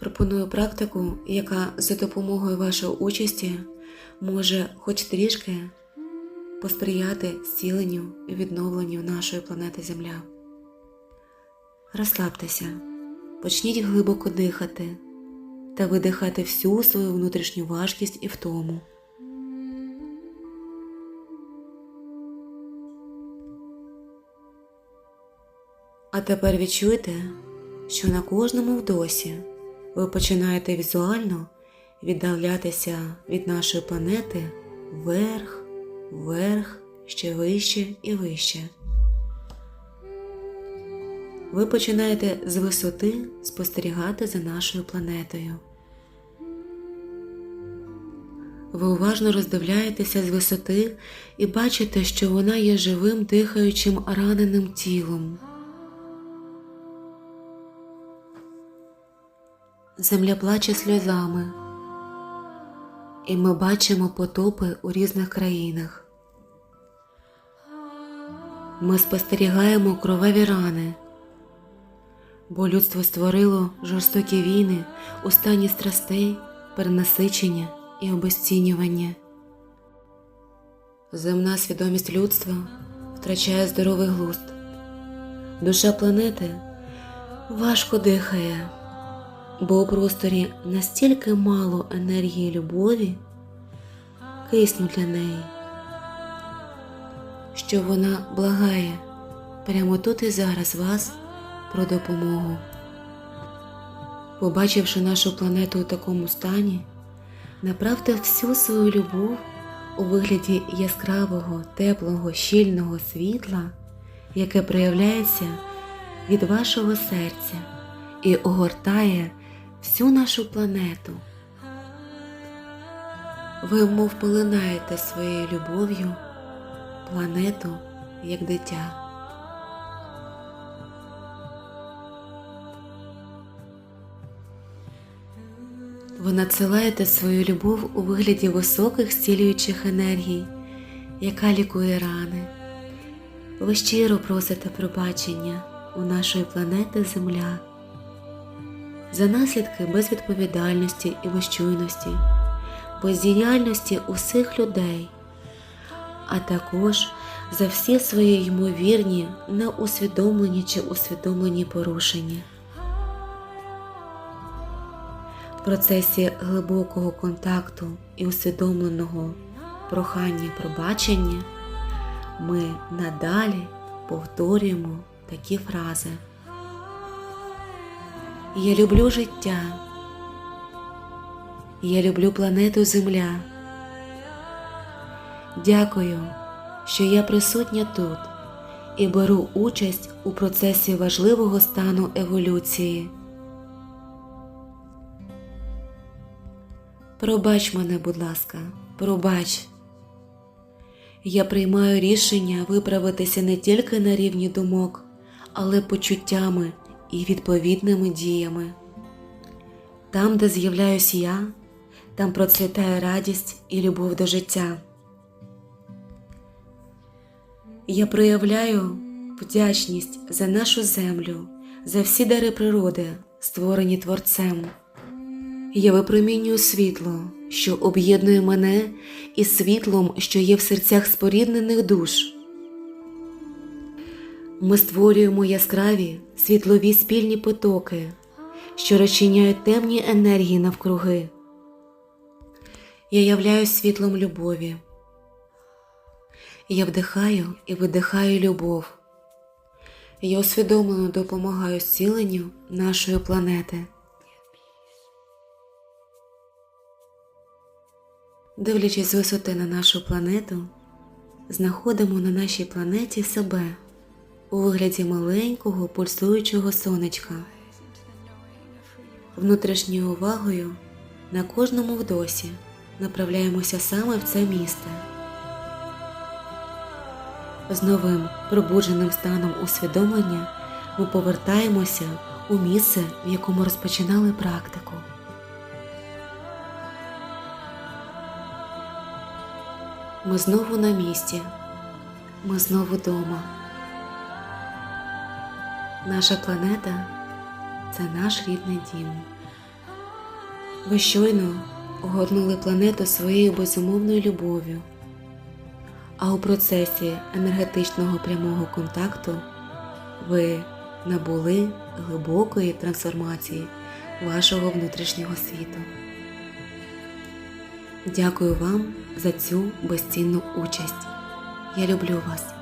Пропоную практику, яка за допомогою вашої участі може хоч трішки посприяти зціленню і відновленню нашої планети Земля. Розслабтеся, почніть глибоко дихати та видихати всю свою внутрішню важкість і втому. А тепер відчуйте, що на кожному вдосі ви починаєте візуально віддалятися від нашої планети вверх, вверх, ще вище і вище. Ви починаєте з висоти спостерігати за нашою планетою. Ви уважно роздивляєтеся з висоти і бачите, що вона є живим дихаючим раненим тілом. Земля плаче сльозами, і ми бачимо потопи у різних країнах. Ми спостерігаємо кроваві рани, бо людство створило жорстокі війни у стані страстей, перенасичення і обезцінювання. Земна свідомість людства втрачає здоровий глузд. Душа планети важко дихає бо у просторі настільки мало енергії любові, кисню для неї, що вона благає прямо тут і зараз вас про допомогу. Побачивши нашу планету у такому стані, направте всю свою любов у вигляді яскравого, теплого, щільного світла, яке проявляється від вашого серця і огортає всю нашу планету. Ви мов полинаєте своєю любов'ю планету як дитя. Ви надсилаєте свою любов у вигляді високих зцілюючих енергій, яка лікує рани. Ви щиро просите пробачення у нашої планети Земля за наслідки безвідповідальності і безчуйності, бездіяльності усіх людей, а також за всі свої ймовірні, неусвідомлені чи усвідомлені порушення. В процесі глибокого контакту і усвідомленого прохання пробачення ми надалі повторюємо такі фрази. Я люблю життя. Я люблю планету Земля. Дякую, що я присутня тут і беру участь у процесі важливого стану еволюції. Пробач мене, будь ласка, пробач. Я приймаю рішення виправитися не тільки на рівні думок, але почуттями і відповідними діями. Там, де з'являюсь я, там процвітає радість і любов до життя. Я проявляю вдячність за нашу землю, за всі дари природи, створені Творцем. Я випромінюю світло, що об'єднує мене із світлом, що є в серцях споріднених душ. Ми створюємо яскраві світлові спільні потоки, що розчиняють темні енергії навкруги. Я являюсь світлом любові. Я вдихаю і видихаю любов. Я усвідомлено допомагаю зціленню нашої планети. Дивлячись з висоти на нашу планету, знаходимо на нашій планеті себе у вигляді маленького пульсуючого сонечка. Внутрішньою увагою на кожному вдосі направляємося саме в це місце. З новим пробудженим станом усвідомлення ми повертаємося у місце, в якому розпочинали практику. Ми знову на місці. Ми знову вдома. Наша планета це наш рідний дім. Ви щойно огорнули планету своєю безумовною любов'ю, а у процесі енергетичного прямого контакту ви набули глибокої трансформації вашого внутрішнього світу. Дякую вам за цю безцінну участь. Я люблю вас.